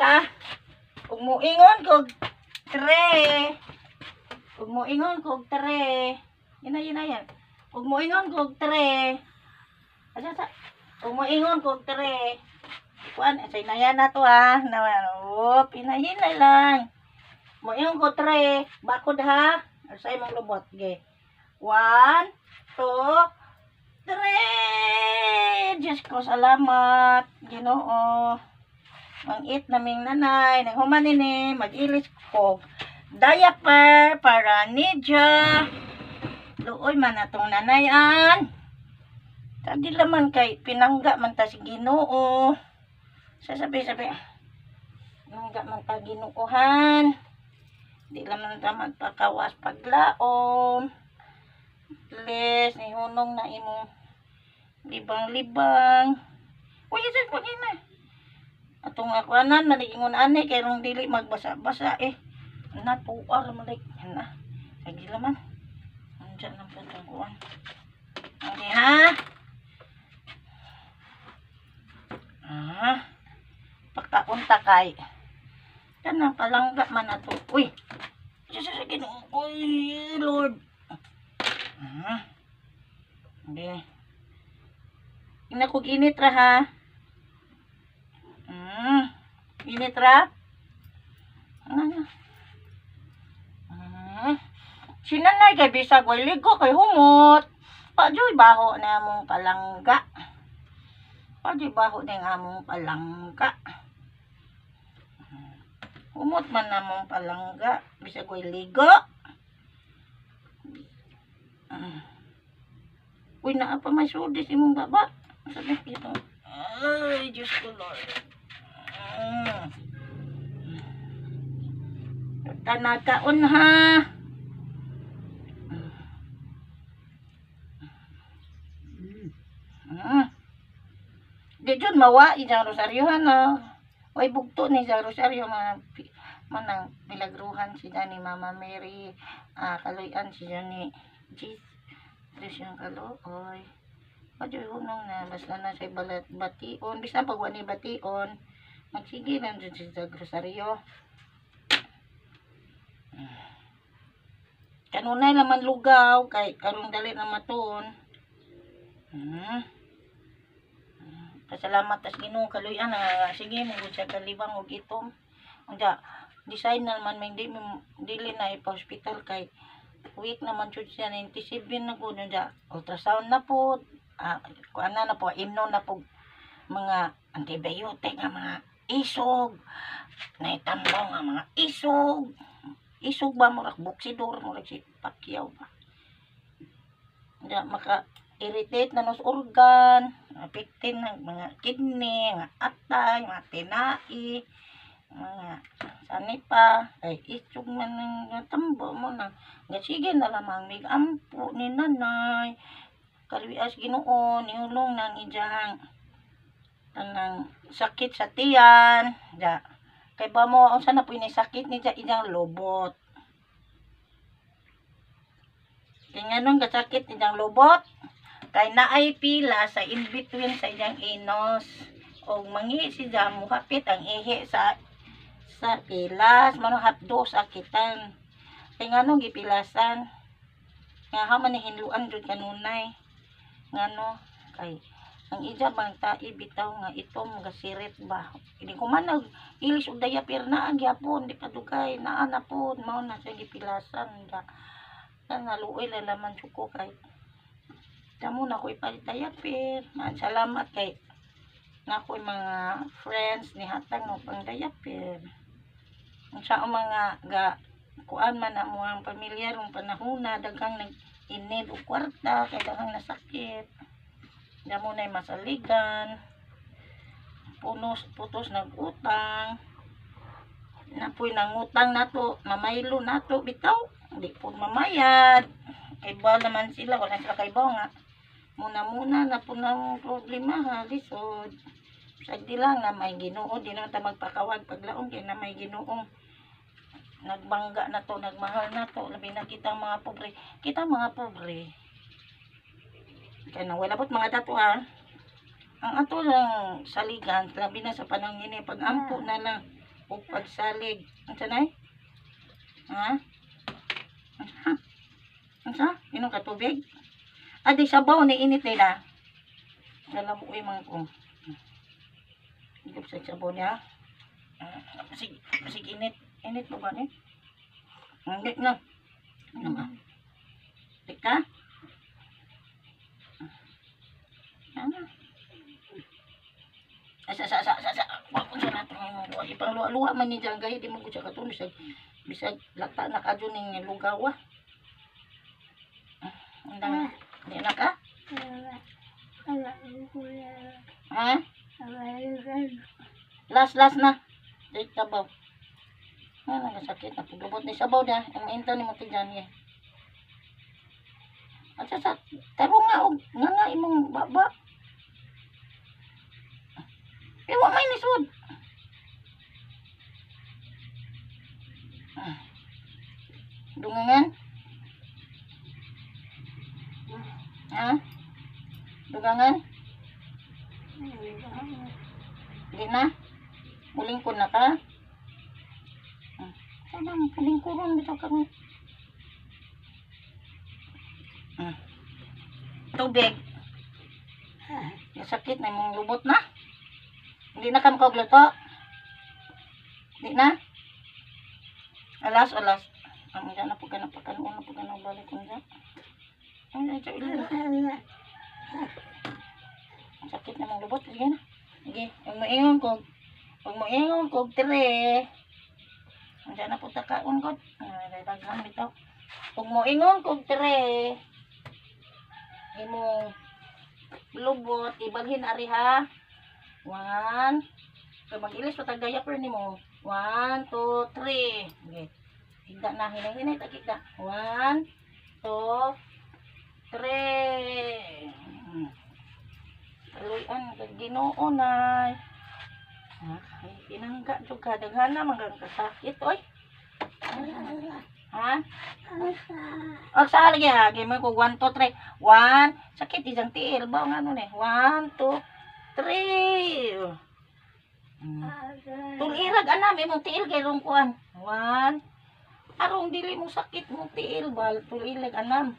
ta. Ug moingon kog tre. Ug moingon kog tre. Yan na, yan na yan. Ug moingon kog tre. Asa sa? Ug moingon kog tre. Kuan, say na yan na to ha. Na, oh, pinayin na lang. Moingon ko tre. Bakod ha. Say mong lubot. Ge. One, two, three. Diyos ko, salamat. Ginoo. Ang it naming nanay. Naghuman nini. Mag-ilis ko. Diaper para ni Ja. Luoy man atong nanayan. Tadi laman kay pinangga man ta si Ginoo. Sasabi-sabi. Pinangga man ta Ginoohan. Di laman ta magpakawas paglaom. Les, ni hunong na imong libang-libang. Uy, isa ko na. Atong akuanan, maligingon ane, kay rong dili magbasa-basa eh. Natuar malik. Na. Lagi laman. Andiyan lang po itong kuwan. Okay ha? Ah. Pagkaunta kay. Tanang palangga man na to. Uy. Diyos sa ginoo. Uy, Lord. Ah. Hindi. Ina kog init ra ha. Mm. Init ra. Ano? Mm. Sinanay kay bisag way ligo kay humot. Pajoy baho na among palangga. Pajoy baho na yung among palangga. Humot man na among palangga. Bisag way ligo. Ah. Uy, naa pa may sudis imong baba. Sabi ito. Ay, Diyos ko, Lord. Mm. Tanakaon ha. Mm. Di dyan mawa isang rosaryo ha na. Way bugto ni sa rosaryo mga manang milagruhan si ni Mama Mary. Ah, kaluyan si ni Jesus. Diyos yung kaluoy. Padyoy hunong na, basta na sa balat bation. Bisa pag wani bation, magsige lang dyan sa grosaryo. Kanunay laman lugaw, kay karong dali na maton. Hmm. Pasalamat tas Ginoo kaluyan na sige mo siya kalibang og itom. Unda design na naman may di dili na ipa-hospital kay week naman jud siya 97 na po unda ultrasound na po ah, kuan na na po imno na po mga antibiotic nga mga isog naitambaw nga mga isog isog ba mo buksidor mo si pakyaw ba Unda maka irritate na nos organ apektin ng mga kidney, mga atay, mga tinai, mga sani pa, ay isog man ng tambo mo na. Nga sige na lamang mig ampo ni nanay. Kalwias ginoo, niulong ng ijahang tanang sakit sa tiyan. Ja. Kay ba mo, ang sana po sakit ni ja ijang lobot. Kaya nga nung kasakit ijang lobot, kay naay pila sa in between sa iyang inos og mangi siya muhapit ang ihi sa sa pilas mano hapdo sa kitan kay ngano gipilasan nga ha man hinluan jud kanunay ngano kay ang ija bang tai bitaw nga itom nga sirit ba hindi ko man nag ilis og dayapir na gyapon di padugay naa na pod mao na siya gipilasan da naluoy lalaman suko kay Damo na ko'y palitayapir. Man, salamat kay na ko'y mga friends ni hatang mo pang dayapir. Ang sa mga ga kuan man na mo ang pamilya rong panahuna daghang nag inid og kwarta kay daghang nasakit. Damo na masaligan. Punos putos nagutang. Napoy nangutang nato, mamaylo nato bitaw. Di po mamayad. Kay ba naman sila, wala sila kay nga muna-muna na po ng problema ha, lisod. Sagdi lang na may ginoo, di naman ta magpakawag paglaong, kaya na may ginoong nagbangga na to, nagmahal na to, labi na kitang mga pobre. Kita mga pobre. Kaya na wala po't mga dato ha. Ang ato lang saligan, labi na sa panahon ini, pag ampo na lang, ug pagsalig. Unsa nay? Ha? Unsa? Unsa? Inom ka tubig? Adi sabaw ni init nila. Dala mo uy mga ko. Higop sa sabaw niya. Ah, Masig, masig init. Init mo ba ni? Hindi na. Ano ba? Tika? Ano? Asa sa sa sa sa. Wa ko sa nato luwa-luwa man ni jang gahi di mo ko siya katuno sa bisag lata na kadyo ning lugawa. Andang di na ka? Ha? Last last na. Di tabaw. Ano nga sakit na paglubot ni sabaw na. Ang maintaw ni mo tiyan niya. At sa tarong nga og nga nga imong baba. Ewa may nisod. Ah. Dungangan? Ha? Dugangan? Di na? Muling ko na ka? Ah, Sana, muling ko ron dito kami. Ah. Tubig. Yung sakit na mong lubot na. Hindi na ka makagluto. Hindi na. Alas, alas. Ang dyan na po ka na pa kanuun na po ka na balik ko dyan. Ay, ay. Ang sakit na mong lubot. Sige na. Sige. Huwag mo ingon ko. Huwag mo ingon ko. Tire. Ang dyan na po takaon ko. Ay, daghan bitaw. Huwag mo ingon ko. Tire. Imong lubot. Ibalhin ari ha. One. So, mag-ilis pa tag diaper ni mo. One, two, three. Okay. Higda na. Hinay-hinay. Tagigda. One, two, three. Hmm. Kaluyan. Kag ginoo na. Ha? Ay, pinangga. Juga. Daghan na. Magang kasakit. Oy. Ha? O, sa lagi ha. Game ko. One, two, three. One. Sakit. Isang tiil. Ba? Ang ano ni? One, two, three. Hmm. Tulirag anam imong tiil kay rong kuan. One. Arong dili mo sakit mo tiil bal tulirag anam.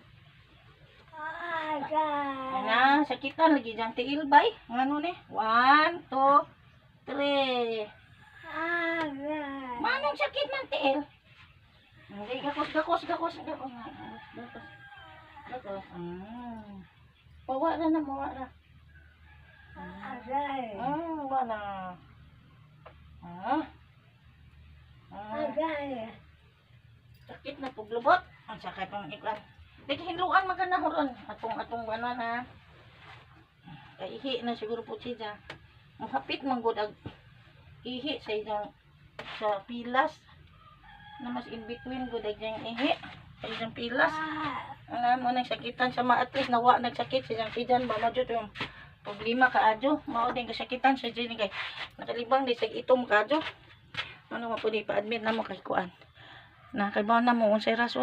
Ana, sakitan lagi jang tiil bay. Ngano ni? One, two, three. Manong sakit man tiil? Hindi, gakos, gakos, gakos, gakos. Gakos. Gakos. Mm. Pawa na na, mawa na. Mm, wala. Ah. Ah. Sakit na puglubot. Ang sakit ng iklan. Di hinluan magana horon. Atong atong banan ha. Kay ihi na siguro po siya. Ang hapit man gud ag ihi sa isang sa pilas na mas in between gud ag yang ihi sa isang pilas. Ang mo nang sakitan sa mga at least nawa nagsakit sa isang pidan ba madyo yung problema kaadyo. Mao din kasakitan sa dini kay nakalibang di sa itom kaadyo. Ano mo po di pa admit na mo kay kuan. Na kay na mo unsay rason